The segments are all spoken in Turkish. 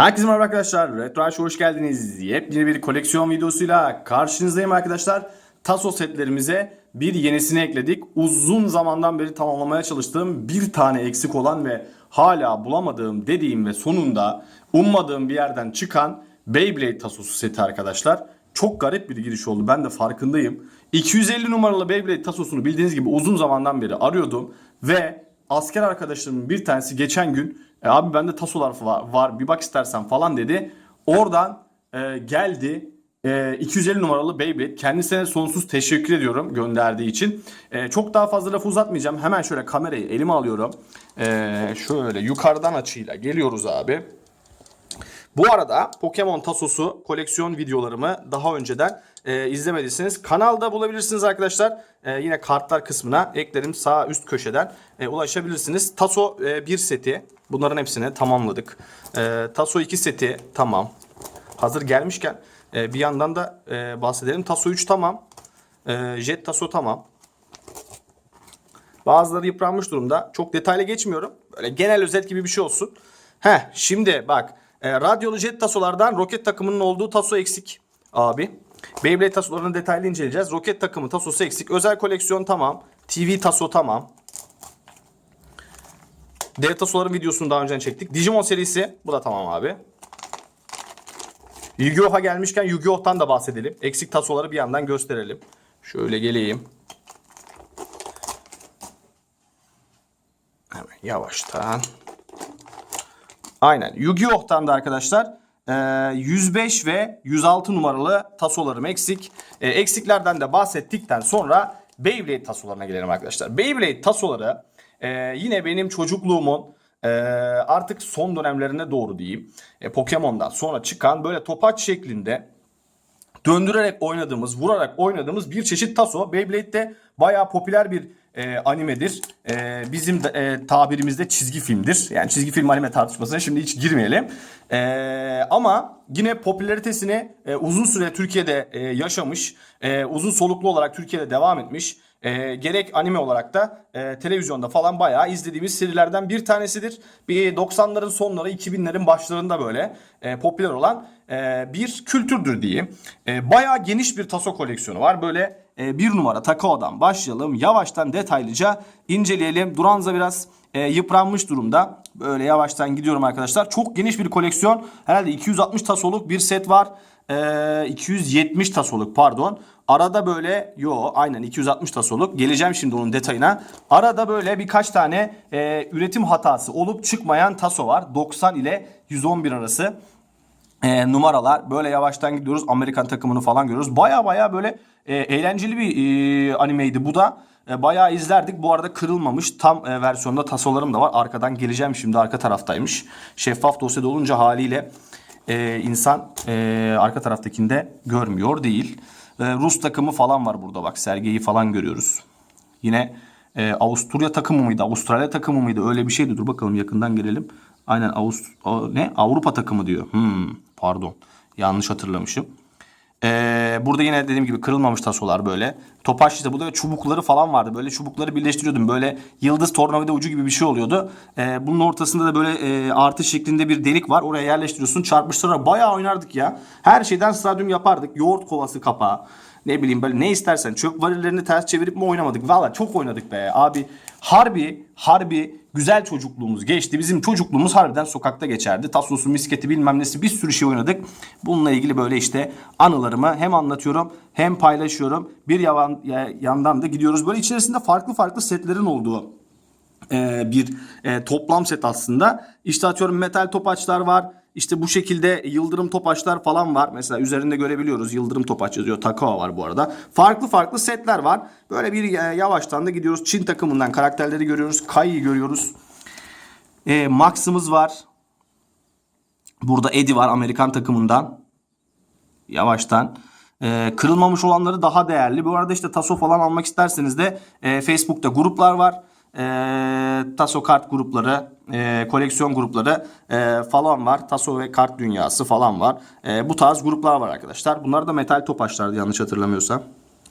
Herkese merhaba arkadaşlar. Retro Arşiv'e hoş geldiniz. Yepyeni bir koleksiyon videosuyla karşınızdayım arkadaşlar. Taso setlerimize bir yenisini ekledik. Uzun zamandan beri tamamlamaya çalıştığım bir tane eksik olan ve hala bulamadığım dediğim ve sonunda ummadığım bir yerden çıkan Beyblade tasosu seti arkadaşlar. Çok garip bir giriş oldu. Ben de farkındayım. 250 numaralı Beyblade tasosunu bildiğiniz gibi uzun zamandan beri arıyordum ve asker arkadaşlarımın bir tanesi geçen gün e, abi bende tasolar var, var bir bak istersen falan dedi. Oradan e, geldi e, 250 numaralı Beyblade. Kendisine sonsuz teşekkür ediyorum gönderdiği için. E, çok daha fazla lafı uzatmayacağım. Hemen şöyle kamerayı elime alıyorum. E, şöyle yukarıdan açıyla geliyoruz abi. Bu arada Pokemon Tasosu koleksiyon videolarımı daha önceden e, izlemediyseniz kanalda bulabilirsiniz arkadaşlar. E, yine kartlar kısmına eklerim sağ üst köşeden e, ulaşabilirsiniz. Taso e, 1 seti bunların hepsini tamamladık. E, Taso 2 seti tamam. Hazır gelmişken e, bir yandan da e, bahsedelim. Taso 3 tamam. E, Jet Taso tamam. Bazıları yıpranmış durumda. Çok detaylı geçmiyorum. Böyle genel özet gibi bir şey olsun. Heh şimdi bak. E, radyolu jet tasolardan roket takımının olduğu taso eksik abi. Beyblade tasolarını detaylı inceleyeceğiz. Roket takımı tasosu eksik. Özel koleksiyon tamam. TV taso tamam. Dev tasoların videosunu daha önceden çektik. Digimon serisi bu da tamam abi. Yu-Gi-Oh'a gelmişken Yu-Gi-Oh'tan da bahsedelim. Eksik tasoları bir yandan gösterelim. Şöyle geleyim. Hemen yavaştan. Aynen. Yu-Gi-Oh'tan da arkadaşlar e, 105 ve 106 numaralı tasolarım eksik. E, eksiklerden de bahsettikten sonra Beyblade tasolarına gelelim arkadaşlar. Beyblade tasoları e, yine benim çocukluğumun e, artık son dönemlerine doğru diyeyim. E, Pokemon'dan sonra çıkan böyle topaç şeklinde döndürerek oynadığımız, vurarak oynadığımız bir çeşit taso. Beyblade'de bayağı popüler bir e, animedir. E, bizim de, e, tabirimizde çizgi filmdir. Yani çizgi film anime tartışmasına şimdi hiç girmeyelim. E, ama yine popülaritesini e, uzun süre Türkiye'de e, yaşamış, e, uzun soluklu olarak Türkiye'de devam etmiş. E, gerek anime olarak da e, televizyonda falan bayağı izlediğimiz serilerden bir tanesidir. Bir 90'ların sonları 2000'lerin başlarında böyle e, popüler olan e, bir kültürdür diyeyim. E, bayağı geniş bir taso koleksiyonu var. Böyle e, bir numara Takao'dan başlayalım. Yavaştan detaylıca inceleyelim. Duranza biraz e, yıpranmış durumda. Böyle yavaştan gidiyorum arkadaşlar. Çok geniş bir koleksiyon. Herhalde 260 tasoluk bir set var. E, 270 tasoluk pardon. Arada böyle yo aynen 260 tasoluk. Geleceğim şimdi onun detayına. Arada böyle birkaç tane e, üretim hatası olup çıkmayan taso var. 90 ile 111 arası e, numaralar. Böyle yavaştan gidiyoruz. Amerikan takımını falan görüyoruz. Baya baya böyle e, eğlenceli bir e, animeydi bu da. E, bayağı izlerdik. Bu arada kırılmamış tam e, versiyonda tasolarım da var. Arkadan geleceğim şimdi arka taraftaymış. Şeffaf dosyada olunca haliyle e, insan e, arka taraftakinde görmüyor değil. E, Rus takımı falan var burada bak. Sergeyi falan görüyoruz. Yine e, Avusturya takımı mıydı? Avustralya takımı mıydı? Öyle bir şeydi. Dur bakalım yakından gelelim. Aynen Avust ne? Avrupa takımı diyor. Hmm, pardon. Yanlış hatırlamışım. Ee, burada yine dediğim gibi kırılmamış tasolar böyle. Topaç işte burada çubukları falan vardı. Böyle çubukları birleştiriyordum. Böyle yıldız tornavida ucu gibi bir şey oluyordu. Ee, bunun ortasında da böyle e, artı şeklinde bir delik var. Oraya yerleştiriyorsun. Çarpıştırarak bayağı oynardık ya. Her şeyden stadyum yapardık. Yoğurt kovası kapağı. Ne bileyim böyle ne istersen. Çöp varillerini ters çevirip mi oynamadık? Valla çok oynadık be abi. Harbi, harbi güzel çocukluğumuz geçti. Bizim çocukluğumuz harbiden sokakta geçerdi. Tasosu, misketi bilmem nesi bir sürü şey oynadık. Bununla ilgili böyle işte anılarımı hem anlatıyorum hem paylaşıyorum. Bir yavan, ya- yandan da gidiyoruz. Böyle içerisinde farklı farklı setlerin olduğu e, bir e, toplam set aslında. İşte atıyorum metal topaçlar var. İşte bu şekilde yıldırım topaçlar falan var. Mesela üzerinde görebiliyoruz. Yıldırım topaç yazıyor. Takao var bu arada. Farklı farklı setler var. Böyle bir e, yavaştan da gidiyoruz. Çin takımından karakterleri görüyoruz. Kai'yi görüyoruz. E, Max'ımız var. Burada Eddie var Amerikan takımından. Yavaştan. E, kırılmamış olanları daha değerli. Bu arada işte taso falan almak isterseniz de e, Facebook'ta gruplar var. E, taso kart grupları, e, koleksiyon grupları e, falan var. Taso ve kart dünyası falan var. E, bu tarz gruplar var arkadaşlar. Bunlar da metal topaçlardı yanlış hatırlamıyorsam.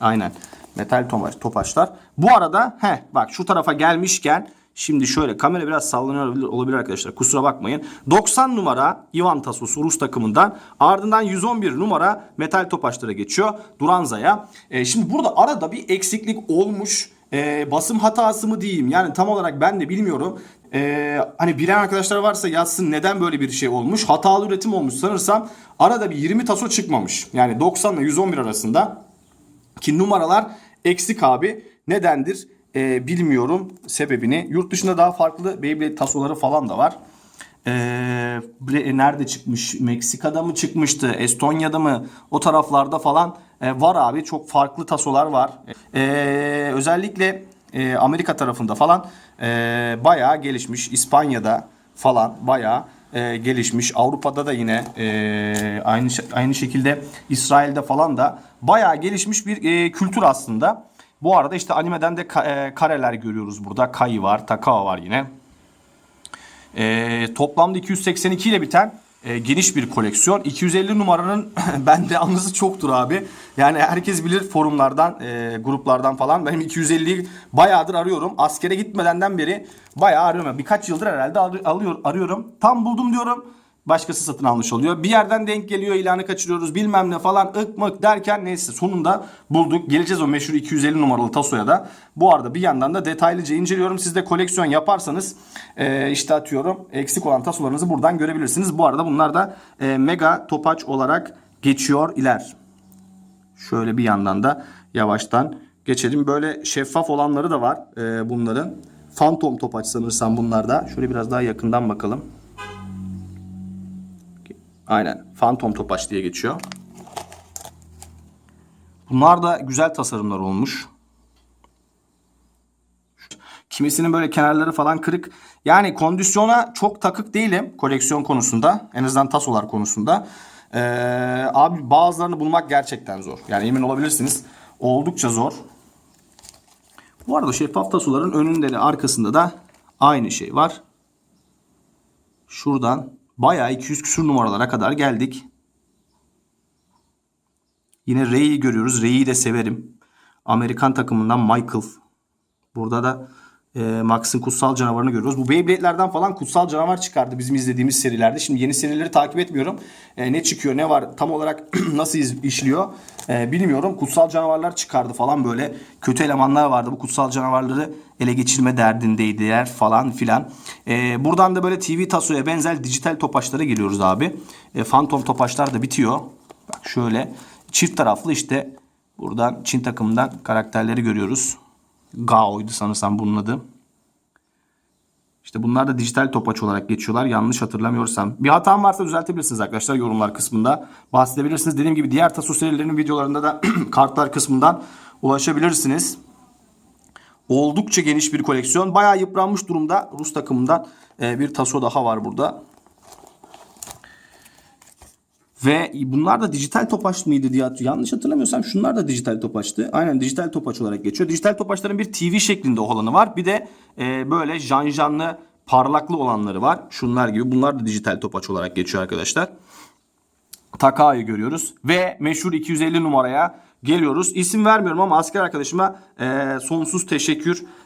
Aynen. Metal topaç, topaçlar. Bu arada he bak şu tarafa gelmişken Şimdi şöyle kamera biraz sallanıyor olabilir, olabilir arkadaşlar. Kusura bakmayın. 90 numara Ivan tasosu Rus takımından. Ardından 111 numara metal topaçlara geçiyor. Duranza'ya. E, şimdi burada arada bir eksiklik olmuş. E, basım hatası mı diyeyim? Yani tam olarak ben de bilmiyorum. E, hani bilen arkadaşlar varsa yazsın neden böyle bir şey olmuş. Hatalı üretim olmuş sanırsam. Arada bir 20 taso çıkmamış. Yani 90 ile 111 arasında. Ki numaralar eksik abi. Nedendir Ee, bilmiyorum sebebini. Yurt dışında daha farklı Beyblade tasoları falan da var. Bre- nerede çıkmış? Meksika'da mı çıkmıştı? Estonya'da mı? O taraflarda falan e, var abi. Çok farklı tasolar var. Ee, özellikle e, Amerika tarafında falan e, bayağı gelişmiş. İspanya'da falan bayağı e, gelişmiş. Avrupa'da da yine e, aynı aynı şekilde İsrail'de falan da bayağı gelişmiş bir e, kültür aslında. Bu arada işte animeden de ka- e, kareler görüyoruz burada. Kai var, Takao var yine. E, toplamda 282 ile biten e, geniş bir koleksiyon. 250 numaranın bende anısı çoktur abi. Yani herkes bilir forumlardan, e, gruplardan falan. Benim 250'yi bayağıdır arıyorum. Askere gitmedenden beri bayağı arıyorum. Birkaç yıldır herhalde ar- alıyor, arıyorum. Tam buldum diyorum. Başkası satın almış oluyor. Bir yerden denk geliyor ilanı kaçırıyoruz bilmem ne falan ık mık derken neyse sonunda bulduk. Geleceğiz o meşhur 250 numaralı tasoya da. Bu arada bir yandan da detaylıca inceliyorum. Siz de koleksiyon yaparsanız e, işte atıyorum eksik olan tasolarınızı buradan görebilirsiniz. Bu arada bunlar da e, mega topaç olarak geçiyor iler. Şöyle bir yandan da yavaştan geçelim. Böyle şeffaf olanları da var e, bunların. Phantom topaç sanırsam bunlarda. Şöyle biraz daha yakından bakalım. Aynen. Phantom topaç diye geçiyor. Bunlar da güzel tasarımlar olmuş. Kimisinin böyle kenarları falan kırık. Yani kondisyona çok takık değilim koleksiyon konusunda. En azından tasolar konusunda. Ee, abi bazılarını bulmak gerçekten zor. Yani emin olabilirsiniz. Oldukça zor. Bu arada şeffaf tasoların önünde de arkasında da aynı şey var. Şuradan bayağı 200 küsur numaralara kadar geldik. Yine Ray'i görüyoruz. Ray'i de severim. Amerikan takımından Michael. Burada da e, Max'ın kutsal canavarını görüyoruz. Bu Beyblade'lerden falan kutsal canavar çıkardı bizim izlediğimiz serilerde. Şimdi yeni serileri takip etmiyorum. E, ne çıkıyor ne var tam olarak nasıl iz- işliyor e, bilmiyorum. Kutsal canavarlar çıkardı falan böyle. Kötü elemanlar vardı. Bu kutsal canavarları ele geçirme derdindeydiler falan filan. E, buradan da böyle TV tasoya benzer dijital topaçlara geliyoruz abi. E, Phantom topaçlar da bitiyor. Bak şöyle çift taraflı işte buradan Çin takımından karakterleri görüyoruz. Gao'ydu sanırsam bunun adı. İşte bunlar da dijital topaç olarak geçiyorlar. Yanlış hatırlamıyorsam. Bir hatam varsa düzeltebilirsiniz arkadaşlar yorumlar kısmında. Bahsedebilirsiniz. Dediğim gibi diğer Taso serilerinin videolarında da kartlar kısmından ulaşabilirsiniz. Oldukça geniş bir koleksiyon. Bayağı yıpranmış durumda. Rus takımından e, bir taso daha var burada. Ve bunlar da dijital topaç mıydı diye hatırlıyorum. Yanlış hatırlamıyorsam şunlar da dijital topaçtı. Aynen dijital topaç olarak geçiyor. Dijital topaçların bir TV şeklinde olanı var. Bir de e, böyle janjanlı parlaklı olanları var. Şunlar gibi. Bunlar da dijital topaç olarak geçiyor arkadaşlar. Taka'yı görüyoruz. Ve meşhur 250 numaraya geliyoruz. İsim vermiyorum ama asker arkadaşıma e, sonsuz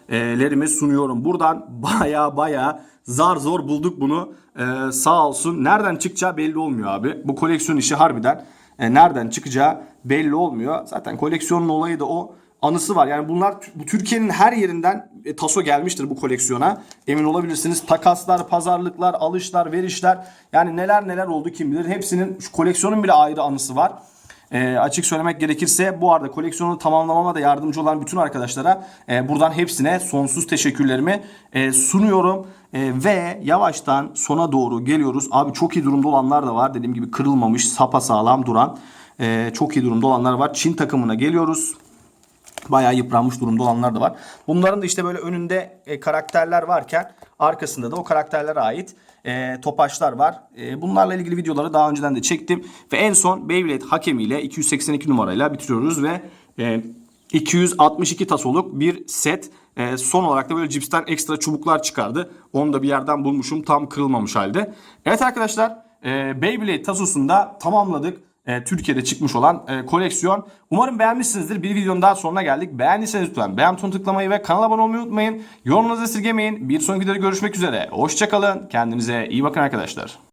teşekkürlerimi sunuyorum. Buradan baya baya zar zor bulduk bunu. E, sağ olsun. Nereden çıkacağı belli olmuyor abi. Bu koleksiyon işi harbiden e, nereden çıkacağı belli olmuyor. Zaten koleksiyonun olayı da o anısı var. Yani bunlar bu Türkiye'nin her yerinden e, taso gelmiştir bu koleksiyona. Emin olabilirsiniz. Takaslar, pazarlıklar, alışlar, verişler yani neler neler oldu kim bilir. Hepsinin şu koleksiyonun bile ayrı anısı var. E, açık söylemek gerekirse bu arada koleksiyonu tamamlamama da yardımcı olan bütün arkadaşlara e, buradan hepsine sonsuz teşekkürlerimi e, sunuyorum. E, ve yavaştan sona doğru geliyoruz. Abi çok iyi durumda olanlar da var. Dediğim gibi kırılmamış, sapasağlam duran e, çok iyi durumda olanlar var. Çin takımına geliyoruz bayağı yıpranmış durumda olanlar da var. Bunların da işte böyle önünde e, karakterler varken arkasında da o karakterlere ait e, topaçlar var. E, bunlarla ilgili videoları daha önceden de çektim. Ve en son Beyblade hakemiyle 282 numarayla bitiriyoruz ve e, 262 tasoluk bir set. E, son olarak da böyle cipsten ekstra çubuklar çıkardı. Onu da bir yerden bulmuşum tam kırılmamış halde. Evet arkadaşlar e, Beyblade tasosunu da tamamladık. E, Türkiye'de çıkmış olan e, koleksiyon. Umarım beğenmişsinizdir. Bir videonun daha sonuna geldik. Beğendiyseniz lütfen beğen butonuna tıklamayı ve kanala abone olmayı unutmayın. Yorumunuzu esirgemeyin. Bir sonraki videoda görüşmek üzere. Hoşçakalın. Kendinize iyi bakın arkadaşlar.